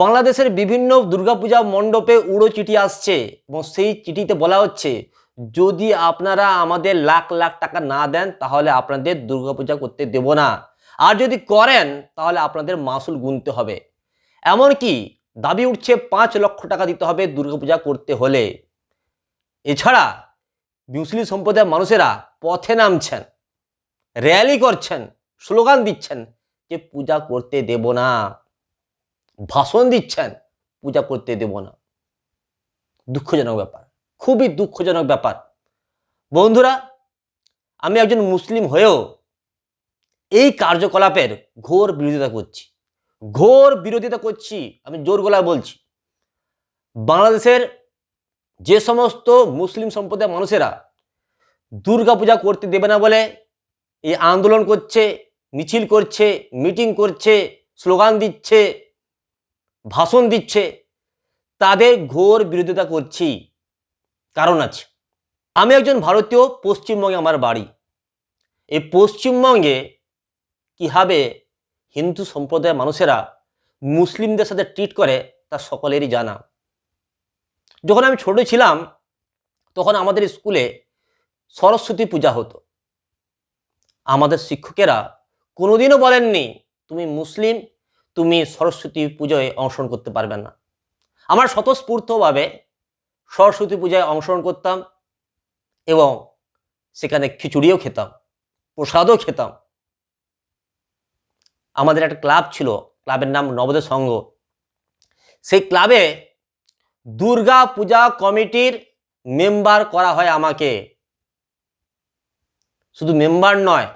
বাংলাদেশের বিভিন্ন দুর্গাপূজা মণ্ডপে উড়ো চিঠি আসছে এবং সেই চিঠিতে বলা হচ্ছে, যদি আপনারা আমাদের লাখ লাখ টাকা না দেন, তাহলে আপনাদের দুর্গাপূজা করতে দেব না। আর যদি করেন, তাহলে আপনাদের মাসুল গুনতে হবে। এমনকি দাবি উঠছে, পাঁচ লক্ষ টাকা দিতে হবে দুর্গাপূজা করতে হলে। এছাড়া মুসলিম সম্প্রদায়ের মানুষেরা পথে নামছেন, র্যালি করছেন, স্লোগান দিচ্ছেন যে, পূজা করতে দেব না। ভাষণ দিচ্ছেন, পূজা করতে দেব না। দুঃখজনক ব্যাপার, খুবই দুঃখজনক ব্যাপার। বন্ধুরা, আমি একজন মুসলিম হয়েও এই কার্যকলাপের ঘোর বিরোধিতা করছি। ঘোর বিরোধিতা করছি, আমি জোর গলায় বলছি। বাংলাদেশের যে সমস্ত মুসলিম সম্প্রদায়ের মানুষেরা দুর্গাপূজা করতে দেবে না বলে এই আন্দোলন করছে, মিছিল করছে, মিটিং করছে, স্লোগান দিচ্ছে ভাষণ দিচ্ছে। তাদের ঘোর বিরোধিতা করছি। কারণ আছে, আমি একজন ভারতীয়, পশ্চিমবঙ্গে আমার বাড়ি। এই পশ্চিমবঙ্গে কীভাবে হিন্দু সম্প্রদায়ের মানুষেরা মুসলিমদের সাথে ট্রিট করে, তা সকলেরই জানা। যখন আমি ছোট ছিলাম, তখন আমাদের স্কুলে সরস্বতী পূজা হতো। আমাদের শিক্ষকেরা কোনোদিনও বলেননি, তুমি মুসলিম তুমি সরস্বতী পুজোয় অংশগ্রহণ করতে পারবে না। আমরা স্বতঃস্ফূর্তভাবে সরস্বতী পূজায় অংশগ্রহণ করতাম এবং সেখানে খিচুড়িও খেতাম, প্রসাদও খেতাম। আমাদের একটা ক্লাব ছিল, ক্লাবের নাম নবোদয় সংঘ। সেই ক্লাবে দুর্গা পূজা কমিটির মেম্বার করা হয় আমাকে। শুধু মেম্বার নয়,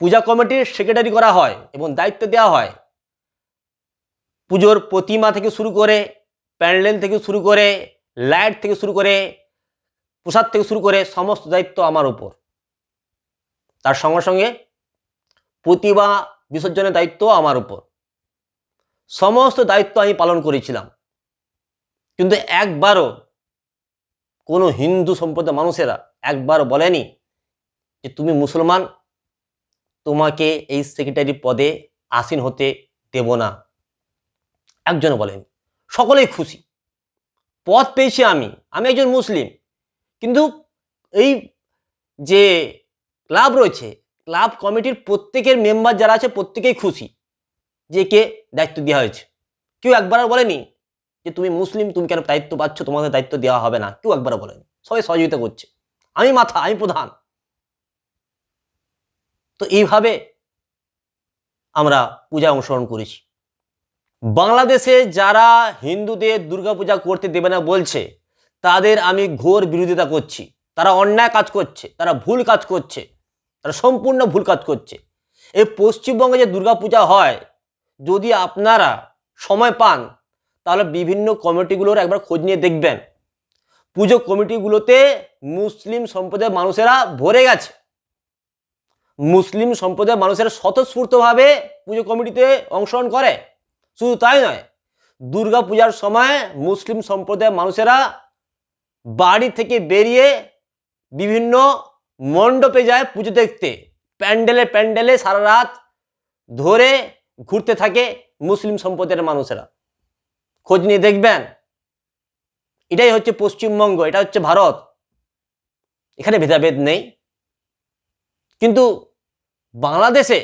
পূজা কমিটির সেক্রেটারি করা হয় এবং দায়িত্ব দেওয়া হয়। পুজোর প্রতিমা থেকে শুরু করে প্যান্ডেল থেকে শুরু করে লাইট থেকে শুরু করে প্রসাদ থেকে শুরু করে সমস্ত দায়িত্ব আমার উপর। তার সঙ্গে সঙ্গে প্রতিমা বিসর্জনের দায়িত্ব আমার উপর। সমস্ত দায়িত্ব আমি পালন করেছিলাম। কিন্তু একবারও কোনো হিন্দু সম্প্রদায়ের মানুষেরা একবারও বলেনি যে তুমি মুসলমান, তোমাকে এই সেক্রেটারি পদে আসীন হতে দেব না। একজনও বলেন। সকলেই খুশি। পথ পেয়েছি আমি আমি একজন মুসলিম। কিন্তু এই যে ক্লাব রয়েছে, ক্লাব কমিটির প্রত্যেকের মেম্বার যারা আছে, প্রত্যেকেই খুশি যে কে দায়িত্ব দেওয়া হয়েছে। কেউ একবার বলেনি যে তুমি মুসলিম, তুমি কেন দায়িত্ব পাচ্ছ, তোমাদের দায়িত্ব দেওয়া হবে না। কেউ একবারও বলেনি। সবাই সহযোগিতা করছে। আমি মাথা, আমি প্রধান। তো এইভাবে আমরা পূজায় অংশগ্রহণ করেছি। বাংলাদেশে যারা হিন্দুদের দুর্গাপূজা করতে দেবে না বলছে, তাদের আমি ঘোর বিরোধিতা করছি। তারা অন্যায় কাজ করছে, তারা ভুল কাজ করছে, তারা সম্পূর্ণ ভুল কাজ করছে। এই পশ্চিমবঙ্গে যে দুর্গাপূজা হয়, যদি আপনারা সময় পান, তাহলে বিভিন্ন কমিটিগুলোর একবার খোঁজ নিয়ে দেখবেন। পুজো কমিটিগুলোতে মুসলিম সম্প্রদায়ের মানুষেরা ভরে গেছে। মুসলিম সম্প্রদায়ের মানুষেরা স্বতঃস্ফূর্তভাবে পুজো কমিটিতে অংশগ্রহণ করে। শুধু তাই নয়, দুর্গা পূজার সময় মুসলিম সম্প্রদায়ের মানুষেরা বাড়ি থেকে বেরিয়ে বিভিন্ন মণ্ডপে যায় পুজো দেখতে। প্যান্ডেলে প্যান্ডেলে সারা রাত ধরে ঘুরতে থাকে মুসলিম সম্প্রদায়ের মানুষেরা। খোঁজ নিয়ে দেখবেন, এটাই হচ্ছে পশ্চিমবঙ্গ, এটা হচ্ছে ভারত। এখানে ভেদাভেদ নেই। কিন্তু বাংলাদেশে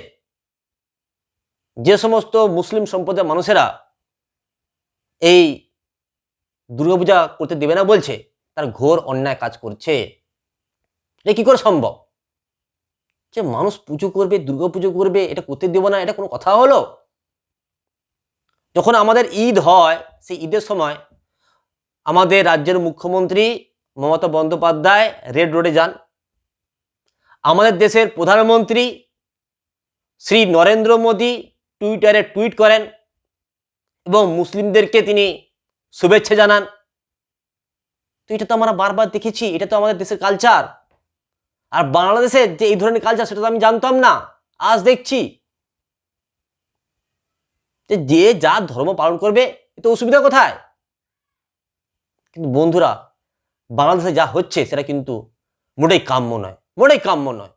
যে সমস্ত মুসলিম সম্প্রদায়ের মানুষেরা এই দুর্গাপূজা করতে দেবে না বলছে, তার ঘোর অন্যায় কাজ করছে। এটা কি করে সম্ভব? যে মানুষ পুজো করবে, দুর্গাপুজো করবে, এটা করতে দেব না, এটা কোনো কথা হলো? যখন আমাদের ঈদ হয়, সেই ঈদের সময় আমাদের রাজ্যের মুখ্যমন্ত্রী মমতা বন্দ্যোপাধ্যায় রেড রোডে যান। আমাদের দেশের প্রধানমন্ত্রী শ্রী নরেন্দ্র মোদী টুইটারে টুইট করেন এবং মুসলিমদেরকে তিনি শুভেচ্ছা জানান। তো এটা তো আমরা বারবার দেখেছি, এটা তো আমাদের দেশের কালচার আর বাংলাদেশের যে এই ধরনের কালচার সেটা তো আমি জানতাম না, আজ দেখছি। যে যে যার ধর্ম পালন করবে, এতে অসুবিধা কোথায়? কিন্তু বন্ধুরা, বাংলাদেশে যা হচ্ছে, সেটা কিন্তু মোটেই কাম্য নয়, মোটেই কাম্য নয়।